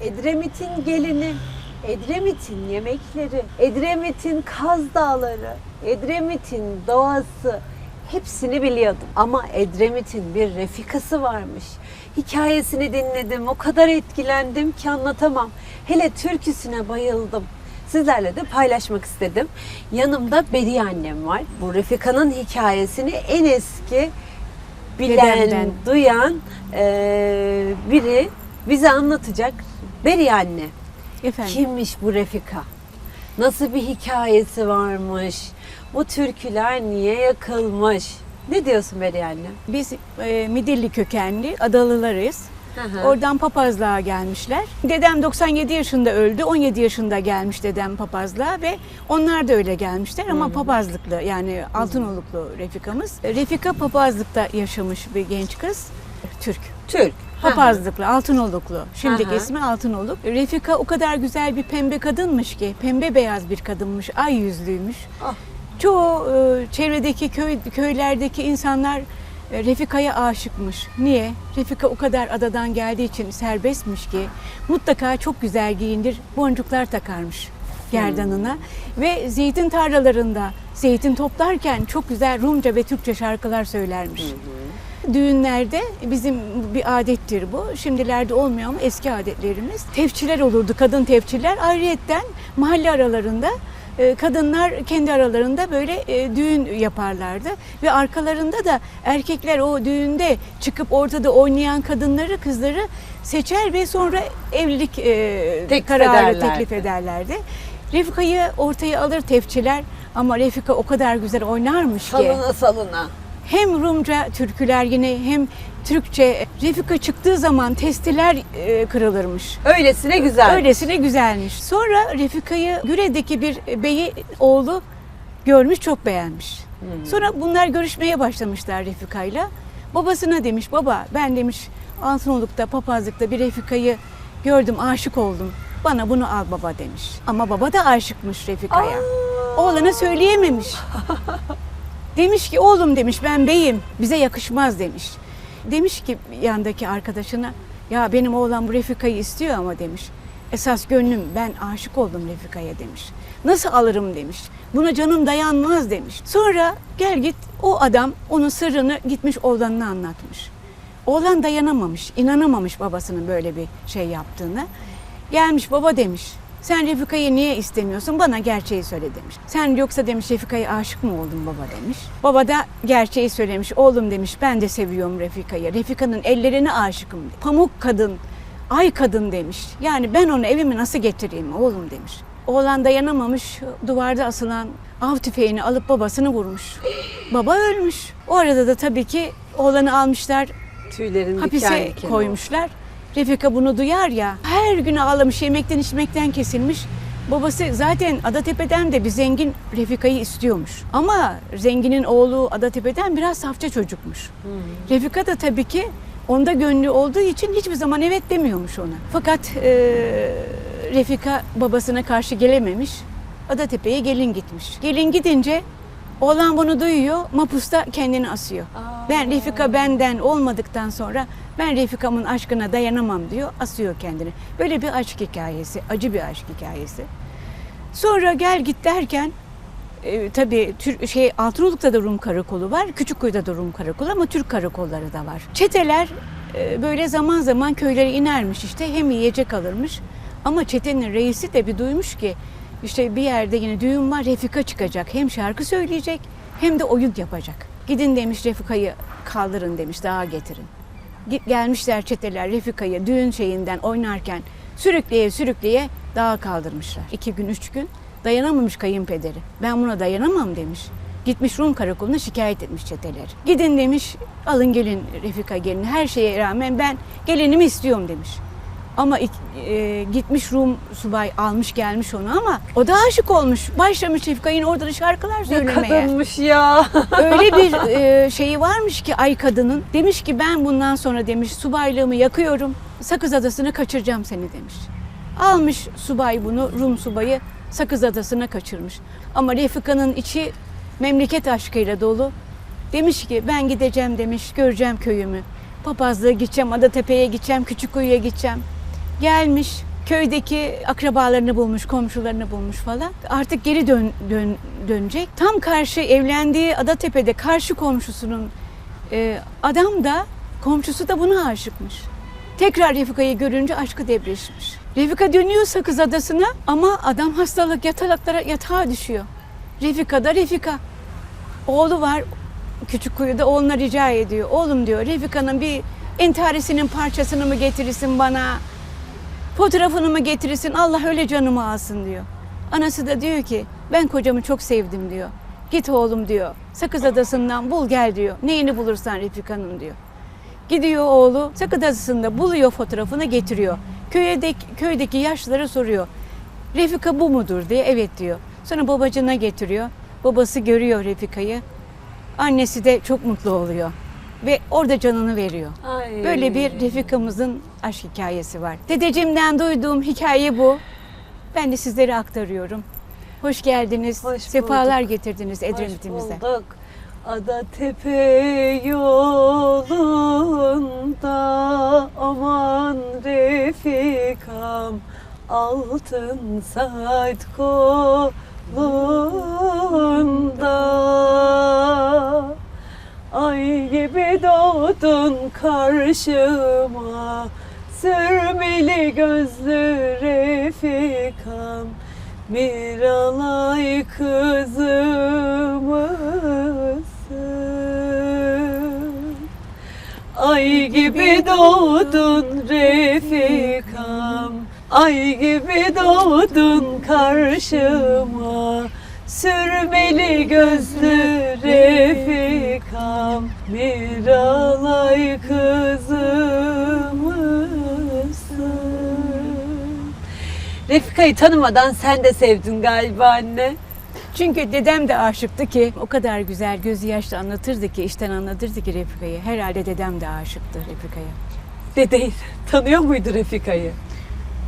Edremit'in gelini, Edremit'in yemekleri, Edremit'in Kaz Dağları, Edremit'in doğası hepsini biliyordum. Ama Edremit'in bir refikası varmış. Hikayesini dinledim, o kadar etkilendim ki anlatamam. Hele türküsüne bayıldım. Sizlerle de paylaşmak istedim. Yanımda Beriye annem var. Bu Refika'nın hikayesini en eski bilen, Dedemden. duyan eee, biri bize anlatacak. Beriye anne. Efendim. Kimmiş bu Refika? Nasıl bir hikayesi varmış? Bu türküler niye yakılmış? Ne diyorsun Beriye anne? Biz e, Midilli kökenli adalılarız. Oradan papazlığa gelmişler. Dedem 97 yaşında öldü. 17 yaşında gelmiş dedem papazlığa ve onlar da öyle gelmişler ama papazlıklı yani altınoluklu Refika'mız. Refika papazlıkta yaşamış bir genç kız. Türk. Türk. Papazlıklı, altınoluklu. Şimdiki Aha. ismi altınoluk. Refika o kadar güzel bir pembe kadınmış ki, pembe beyaz bir kadınmış, ay yüzlüymüş. Ah. Çoğu e, çevredeki köy köylerdeki insanlar e, Refika'ya aşıkmış. Niye? Refika o kadar adadan geldiği için serbestmiş ki mutlaka çok güzel giyindir, boncuklar takarmış gerdanına ve zeytin tarlalarında zeytin toplarken çok güzel Rumca ve Türkçe şarkılar söylermiş. Düğünlerde bizim bir adettir bu. Şimdilerde olmuyor ama eski adetlerimiz. Tefçiler olurdu, kadın tefçiler. Ayrıyetten mahalle aralarında e, kadınlar kendi aralarında böyle e, düğün yaparlardı. Ve arkalarında da erkekler o düğünde çıkıp ortada oynayan kadınları, kızları seçer ve sonra evlilik e, Teklif kararı ederlerdi. teklif ederlerdi. Refika'yı ortaya alır tefçiler ama Refika o kadar güzel oynarmış ki Salına salına. Hem Rumca türküler yine hem Türkçe Refika çıktığı zaman testiler e, kırılırmış. Öylesine güzel. Öylesine güzelmiş. Sonra Refika'yı Güre'deki bir beyi oğlu görmüş çok beğenmiş. Sonra bunlar görüşmeye başlamışlar Refika'yla. Babasına demiş baba ben demiş Altınoluk'ta papazlıkta bir Refika'yı gördüm aşık oldum. Bana bunu al baba demiş. Ama baba da aşıkmış Refika'ya. Oğlana söyleyememiş. Demiş ki oğlum demiş ben beyim bize yakışmaz demiş. Demiş ki yandaki arkadaşına ya benim oğlan bu Refika'yı istiyor ama demiş. Esas gönlüm ben aşık oldum Refika'ya demiş. Nasıl alırım demiş. Buna canım dayanmaz demiş. Sonra gel git o adam onun sırrını gitmiş oğlanına anlatmış. Oğlan dayanamamış, inanamamış babasının böyle bir şey yaptığına. Gelmiş baba demiş. Sen Refika'yı niye istemiyorsun? Bana gerçeği söyle demiş. Sen yoksa demiş Refika'ya aşık mı oldun baba demiş. Baba da gerçeği söylemiş. Oğlum demiş ben de seviyorum Refika'yı. Refika'nın ellerine aşıkım. Pamuk kadın, ay kadın demiş. Yani ben onu evime nasıl getireyim oğlum demiş. Oğlan dayanamamış duvarda asılan av tüfeğini alıp babasını vurmuş. Baba ölmüş. O arada da tabii ki oğlanı almışlar Tüylerin hapise diken koymuşlar. Refika bunu duyar ya her gün ağlamış yemekten içmekten kesilmiş. Babası zaten Adatepe'den de bir zengin Refika'yı istiyormuş. Ama zenginin oğlu Adatepe'den biraz safça çocukmuş. Refika da tabii ki onda gönlü olduğu için hiçbir zaman evet demiyormuş ona. Fakat e, Refika babasına karşı gelememiş. Adatepe'ye gelin gitmiş. Gelin gidince oğlan bunu duyuyor, mapusta kendini asıyor. Ben Refika benden olmadıktan sonra ben Refika'mın aşkına dayanamam diyor, asıyor kendini. Böyle bir aşk hikayesi, acı bir aşk hikayesi. Sonra gel git derken e, tabii Tür- şey Altınoluk'ta da Rum karakolu var, Küçükkuyu'da da Rum karakolu ama Türk karakolları da var. Çeteler e, böyle zaman zaman köylere inermiş işte hem yiyecek alırmış ama çetenin reisi de bir duymuş ki işte bir yerde yine düğün var Refika çıkacak hem şarkı söyleyecek hem de oyun yapacak. Gidin demiş Refika'yı kaldırın demiş dağa getirin. Gelmişler çeteler Refika'yı düğün şeyinden oynarken sürükleye sürükleye dağa kaldırmışlar. İki gün üç gün dayanamamış kayınpederi. Ben buna dayanamam demiş. Gitmiş Rum karakoluna şikayet etmiş çeteler. Gidin demiş alın gelin Refika gelin her şeye rağmen ben gelinimi istiyorum demiş. Ama e, gitmiş Rum subay almış gelmiş onu ama o da aşık olmuş. Başlamış Refika'nın orada da şarkılar Ne söylemeye. kadınmış ya. Öyle bir e, şeyi varmış ki ay kadının. Demiş ki ben bundan sonra demiş subaylığımı yakıyorum. Sakız Adası'na kaçıracağım seni demiş. Almış subay bunu Rum subayı Sakız Adası'na kaçırmış. Ama Refika'nın içi memleket aşkıyla dolu. Demiş ki ben gideceğim demiş göreceğim köyümü. Papazlığa gideceğim, Adatepe'ye gideceğim, Küçükkuyu'ya gideceğim. Gelmiş köydeki akrabalarını bulmuş, komşularını bulmuş falan. Artık geri dön, dön dönecek. Tam karşı evlendiği Adatepe'de karşı komşusunun e, adam da komşusu da buna aşıkmış. Tekrar Refika'yı görünce aşkı depreşmiş. Refika dönüyor Sakız Adası'na ama adam hastalık yatalaklara yatağa düşüyor. Refika da Refika. Oğlu var küçük kuyuda oğluna rica ediyor. Oğlum diyor Refika'nın bir entaresinin parçasını mı getirirsin bana? Fotoğrafını mı getirirsin? Allah öyle canımı alsın diyor. Anası da diyor ki ben kocamı çok sevdim diyor. Git oğlum diyor. Sakız Adası'ndan bul gel diyor. Neyini bulursan Refika'nın diyor. Gidiyor oğlu Sakız Adası'nda buluyor fotoğrafını getiriyor. Köydeki, köydeki yaşlılara soruyor. Refika bu mudur diye evet diyor. Sonra babacına getiriyor. Babası görüyor Refika'yı. Annesi de çok mutlu oluyor. Ve orada canını veriyor. Ay. Böyle bir Refika'mızın aşk hikayesi var. Dedeciğimden duyduğum hikaye bu. Ben de sizlere aktarıyorum. Hoş geldiniz. Hoş Sefalar bulduk. getirdiniz Edremit'imize. Hoş bulduk. Adatepe yolunda aman Refikam altın saat kolunda Ay gibi doğdun karşıma Sürmeli gözlü Refikam Bir alay kızımızsın. Ay gibi doğdun Refikam Ay gibi doğdun karşıma Sürmeli gözlü Refikam Bir alay kızımızsın Refika'yı tanımadan sen de sevdin galiba anne. Çünkü dedem de aşıktı ki o kadar güzel gözü yaşlı anlatırdı ki işten anlatırdı ki Refika'yı. Herhalde dedem de aşıktı Refika'ya. Dedeyi tanıyor muydu Refika'yı?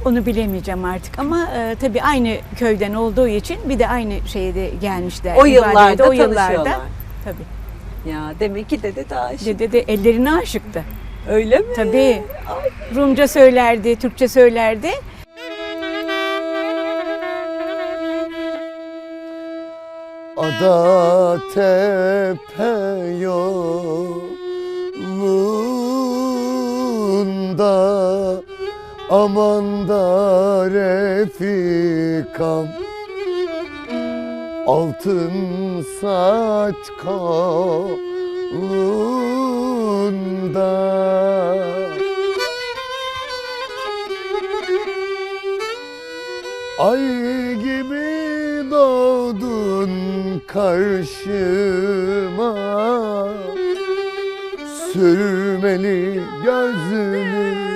Onu bilemeyeceğim artık ama e, tabii aynı köyden olduğu için bir de aynı şeyde gelmişler. O yıllarda o yıllarda. Tabii. Ya demek ki dede de aşık. Dede de ellerine aşıktı. Öyle mi? Tabii. Ay, Rumca söylerdi, Türkçe söylerdi. Ada tepe yolunda Aman da refikam Altın saat kolunda Ay gibi doğdun karşıma. Sürmeli gözlü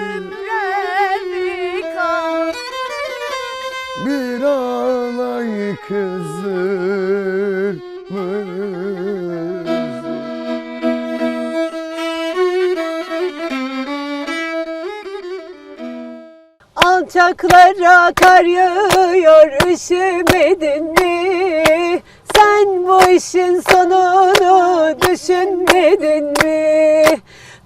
Alçaklara kar yağıyor üşümedin mi? Sen bu işin sonunu düşünmedin mi?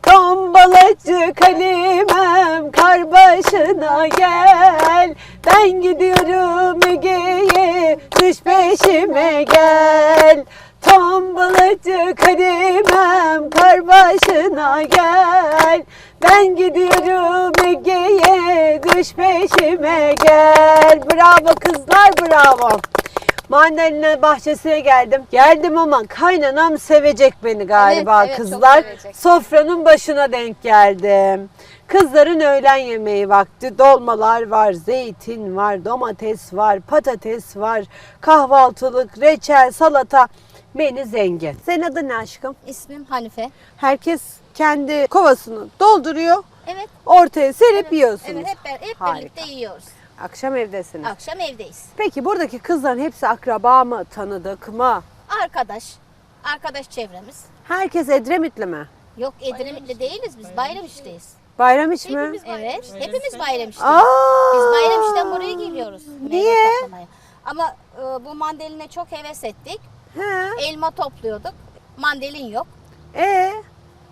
Tombalacı kalemem kar başına gel. Ben gidiyorum Ege'ye düş peşime gel. Tombalacı kalemem kar başına gel. Ben gidiyorum Ege'ye düş peşime gel. Bravo kızlar bravo Mandalina bahçesine geldim. Geldim ama kaynanam sevecek beni galiba Evet, evet, çok kızlar. sevecek. Sofranın başına denk geldim. Kızların öğlen yemeği vakti. Dolmalar var, zeytin var, domates var, patates var, kahvaltılık, reçel, salata. Menü zengin. Senin adın ne aşkım? İsmim Hanife. Herkes kendi kovasını dolduruyor. Evet. Ortaya serip yiyorsunuz. Evet hep, hep Harika. birlikte yiyoruz. Akşam evdesiniz. Akşam evdeyiz. Peki buradaki kızların hepsi akraba mı, tanıdık mı? Arkadaş, arkadaş çevremiz. Herkes Edremitli mi? Yok Edremit'te değiliz biz Bayramiş'teyiz. Bayram hiç mi? Evet, hepimiz Bayramiş'teyiz. Aa! Biz Bayramiş'ten buraya geliyoruz. meyve Niye? toplamaya. Ama e, bu mandaline çok heves ettik. He. Elma topluyorduk. Mandalin yok. E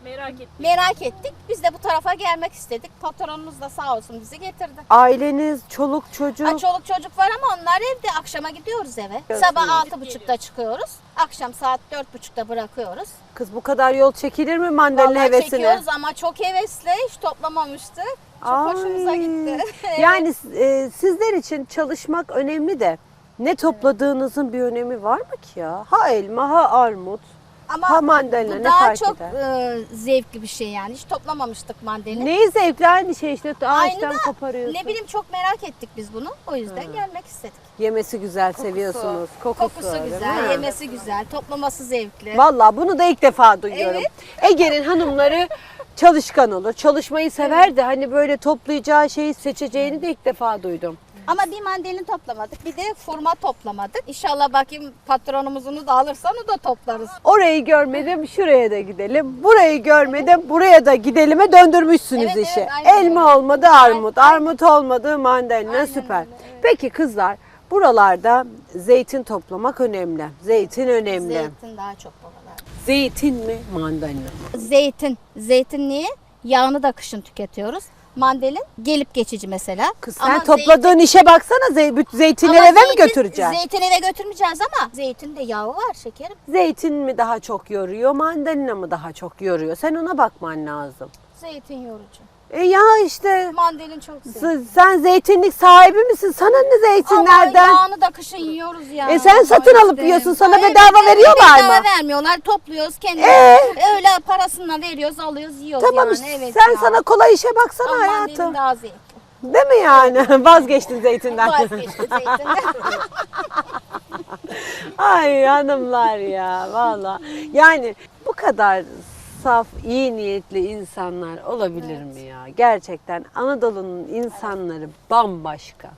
Merak ettim. Merak ettik. Biz de bu tarafa gelmek istedik. Patronumuz da sağ olsun bizi getirdi. Aileniz, çoluk, çocuk. Ha, çoluk çocuk var ama onlar evde. Akşama gidiyoruz eve. Gidiyorsunuz. Sabah altı buçukta çıkıyoruz. Akşam saat dört buçukta bırakıyoruz. Kız bu kadar yol çekilir mi mandalina Vallahi hevesine? çekiyoruz ama çok hevesli. Hiç toplamamıştık. Çok Ay. hoşumuza gitti. Evet. Yani e, sizler için çalışmak önemli de ne topladığınızın bir önemi var mı ki ya? Ha elma, ha armut, ama ha mandalina bu ne daha fark çok eder? e, zevkli bir şey yani. Hiç toplamamıştık mandalina. Neyi zevkli aynı şey işte Aynı ağaçtan da koparıyorsun. Ne bileyim çok merak ettik biz bunu. O yüzden gelmek istedik. Yemesi güzel seviyorsunuz. Kokusu, Kokusu değil güzel, mi? yemesi güzel, toplaması zevkli. Vallahi bunu da ilk defa duyuyorum. Ege'nin hanımları çalışkan olur. Çalışmayı sever de hani böyle toplayacağı şeyi seçeceğini de ilk defa duydum. Ama bir mandalini toplamadık. Bir de furma toplamadık. İnşallah bakayım patronumuzunu da alırsa onu da toplarız. Orayı görmedim, şuraya da gidelim. Burayı görmedim, buraya da gidelime döndürmüşsünüz Evet, evet, işi. aynen Elma olmadı armut, armut olmadı mandalina süper. Peki kızlar, buralarda zeytin toplamak önemli. Zeytin önemli. Zeytin daha çok babalar. Zeytin mi, mandalina mı? Zeytin. Zeytin niye? Yağını da kışın tüketiyoruz. Mandalin gelip geçici mesela. Kız sen Ama topladığın işe baksana, zey, Ama eve mi zeytin- götüreceksin? Zeytin eve götürmeyeceğiz ama zeytinde yağı var şekerim. Zeytin mi daha çok yoruyor, mandalina mı daha çok yoruyor? Sen ona bakman lazım. Zeytin yorucu. E ya işte Mandalin çok zeytin. s- sen zeytinlik sahibi misin? Sana ne zeytinlerden? Ama yağını da kışın yiyoruz ya. E sen satın alıp yiyorsun, sana bedava veriyorlar bedava mı? vermiyorlar. Topluyoruz kendimiz. Ee? Öyle parasını veriyoruz, alıyoruz, yiyoruz Tamam yani. işte Evet sen ya. sana kolay işe baksana Ama mandalin hayatım. daha zevkli. Değil mi yani? Vazgeçtin zeytinden. Vazgeçti zeytinden. Ay hanımlar ya valla. Yani bu kadar saf, iyi niyetli insanlar olabilir mi ya? Gerçekten Anadolu'nun insanları bambaşka.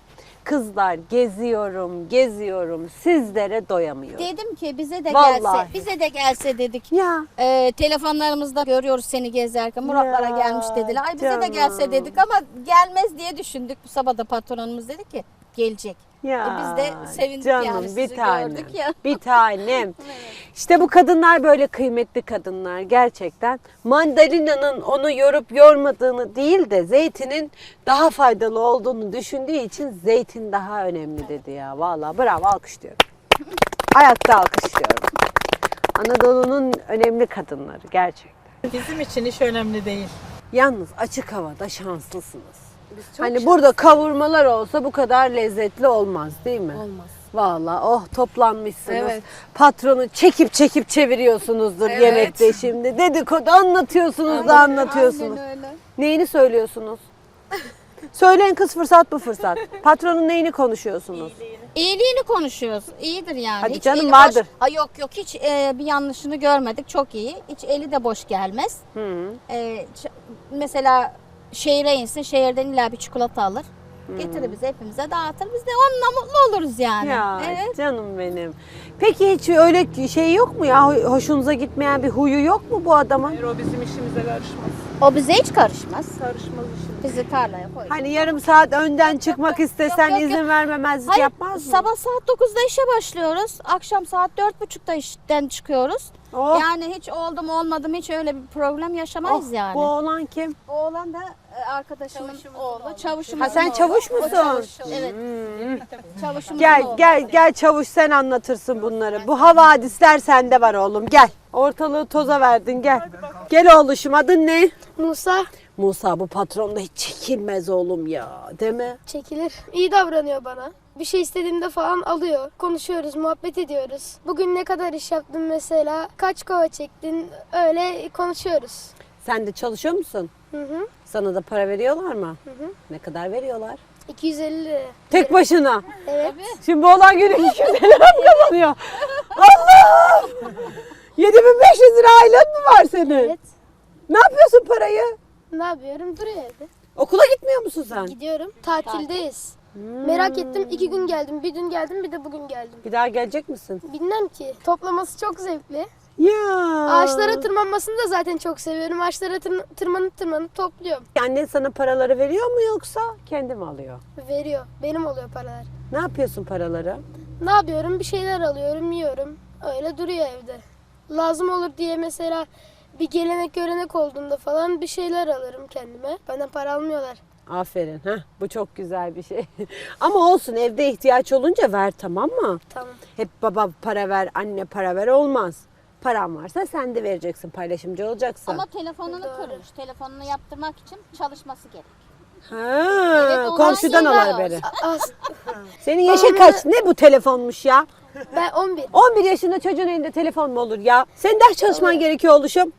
Kızlar geziyorum, geziyorum, sizlere doyamıyorum. Dedim ki bize de Vallahi. gelse, bize de gelse dedik. Ya Ee, telefonlarımızda görüyoruz seni gezerken Muratlara Ya, gelmiş dediler. Ay bize de gelse canım. dedik ama gelmez diye düşündük. Bu sabah da patronumuz dedi ki gelecek. Ya E biz de sevindik canım, yani bir sizi tanem, gördük ya. Bir tanem. İşte bu kadınlar böyle kıymetli kadınlar gerçekten. Mandalina'nın onu yorup yormadığını değil de zeytinin daha faydalı olduğunu düşündüğü için zeytin daha önemli dedi ya. Vallahi bravo alkışlıyorum. Ayakta alkışlıyorum. Anadolu'nun önemli kadınları gerçekten. Bizim için hiç önemli değil. Yalnız açık havada şanslısınız. Hani burada kavurmalar olsa bu kadar lezzetli olmaz değil mi? Olmaz. Vallahi oh toplanmışsınız. Evet. Patronu çekip çekip çeviriyorsunuzdur Evet. yemekte şimdi. Dedikodu anlatıyorsunuz da anlatıyorsunuz. Aynen öyle. Neyini söylüyorsunuz? Söyleyin kız fırsat bu fırsat. Patronun neyini konuşuyorsunuz? İyiliğini konuşuyoruz. İyidir yani. Hadi Hiç canım, eli vardır. Boş, ha yok yok hiç e, bir yanlışını görmedik. Çok iyi. Hiç eli de boş gelmez. Hı. E, ç- mesela şehire insin. Şehirden illa bir çikolata alır. Getirir bize hepimize dağıtır. Biz de onunla mutlu oluruz yani. Ya Evet. canım benim. Peki hiç öyle şey yok mu ya? Ho- Hoşunuza gitmeyen bir huyu yok mu bu adamın? Hayır o bizim işimize karışmaz. O bize hiç karışmaz. Karışmaz işimize. Bizi tarlaya koyar. Hani yarım saat önden çıkmak istesen yok, yok. izin vermemezlik Hayır, yapmaz mı? sabah saat 9'da işe başlıyoruz. Akşam saat 4.30'da işten çıkıyoruz. Oh. Yani hiç oldu mu olmadı mı hiç öyle bir problem yaşamayız Oh, yani. Bu oğlan kim? Oğlan da arkadaşımın oğlu, çavuşumuzun Ha sen oğlu. çavuş O musun? çavuş, Evet. Çavuşumuzun Gel oğlu. gel gel çavuş sen anlatırsın bunları. Bu havadisler sende var oğlum gel. Ortalığı toza verdin gel. Gel oğluşum adın ne? Musa Musa bu patron da hiç çekilmez oğlum ya değil mi? çekilir. İyi davranıyor bana. Bir şey istediğimde falan alıyor. Konuşuyoruz, muhabbet ediyoruz. Bugün ne kadar iş yaptın mesela? Kaç kova çektin? Öyle konuşuyoruz. Sen de çalışıyor musun? Hı hı. Sana da para veriyorlar mı? Ne kadar veriyorlar? 250 lira. Tek başına. Evet. Şimdi bu olan günü 200 lira mı kazanıyor? Allah! 7500 lira aylığın mı var senin? Evet. Ne yapıyorsun parayı? Ne yapıyorum? Duruyor evde. Okula gitmiyor musun sen? Gidiyorum. Tatildeyiz. Merak ettim. iki gün geldim. Bir dün geldim bir de bugün geldim. Bir daha gelecek misin? Bilmem ki. Toplaması çok zevkli. Ya. Ağaçlara tırmanmasını da zaten çok seviyorum. Ağaçlara tır- tırmanıp tırmanıp topluyorum. Annen sana paraları veriyor mu yoksa kendi mi alıyor? Veriyor. Benim oluyor paralar. Ne yapıyorsun paraları? Ne yapıyorum? Bir şeyler alıyorum, yiyorum. Öyle duruyor evde. Lazım olur diye mesela Bir gelenek görenek olduğunda falan bir şeyler alırım kendime. Benden para almıyorlar. Aferin. Heh, bu çok güzel bir şey. Ama olsun evde ihtiyaç olunca ver tamam mı? Tamam. Hep baba para ver, anne para ver olmaz. Paran varsa sen de vereceksin, paylaşımcı olacaksın. Ama telefonunu kırmış. Telefonunu yaptırmak için çalışması gerek. ha, Evet, komşudan al şeyler haberi. As Senin yaşın kaç? Ne bu telefonmuş ya? ben 11. 11 yaşında çocuğun elinde telefon mu olur ya? Senin ders çalışman gerekiyor oluşum.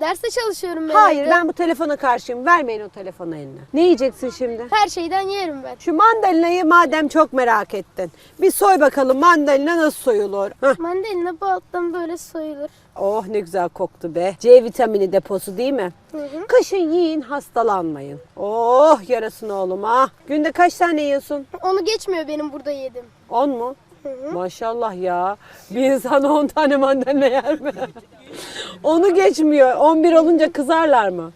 Derste çalışıyorum ben. Hayır evde. ben bu telefona karşıyım. Vermeyin o telefonu eline. Ne yiyeceksin şimdi? Her şeyden yerim ben. Şu mandalinayı madem çok merak ettin. Bir soy bakalım mandalina nasıl soyulur? Hah. Mandalina bu alttan böyle soyulur. Oh ne güzel koktu be. C vitamini deposu değil mi? Hı hı. Kışın yiyin hastalanmayın. Oh yarasın oğlum ah. Günde kaç tane yiyorsun? Onu geçmiyor benim burada yedim. 10 mu? Maşallah ya. Bir insan 10 tane mandalina yer mi? Onu geçmiyor. 11 olunca kızarlar mı?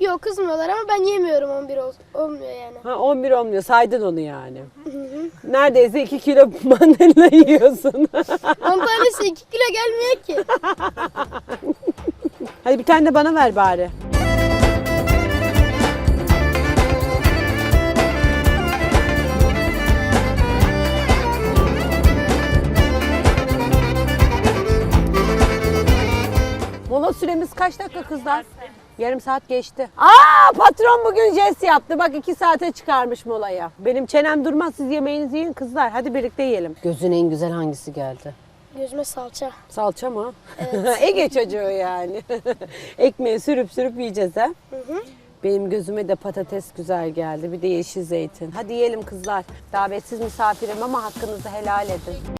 Yok kızmıyorlar ama ben yemiyorum 11 ol- olmuyor yani. Ha 11 olmuyor. Saydın onu yani. Neredeyse 2 kilo mandalina yiyorsun. 10 tanesi 2 kilo gelmiyor ki. Hadi bir tane de bana ver bari. Kızlar? Yarım saat geçti. Aa patron bugün jest yaptı. Bak iki saate çıkarmış molaya. Benim çenem durmaz. Siz yemeğinizi yiyin kızlar. Hadi birlikte yiyelim. Gözün en güzel hangisi geldi? Gözüme salça. Salça mı? Ege çocuğu yani. Ekmeği sürüp sürüp yiyeceğiz ha. Benim gözüme de patates güzel geldi. Bir de yeşil zeytin. Hadi yiyelim kızlar. Davetsiz misafirim ama hakkınızı helal edin.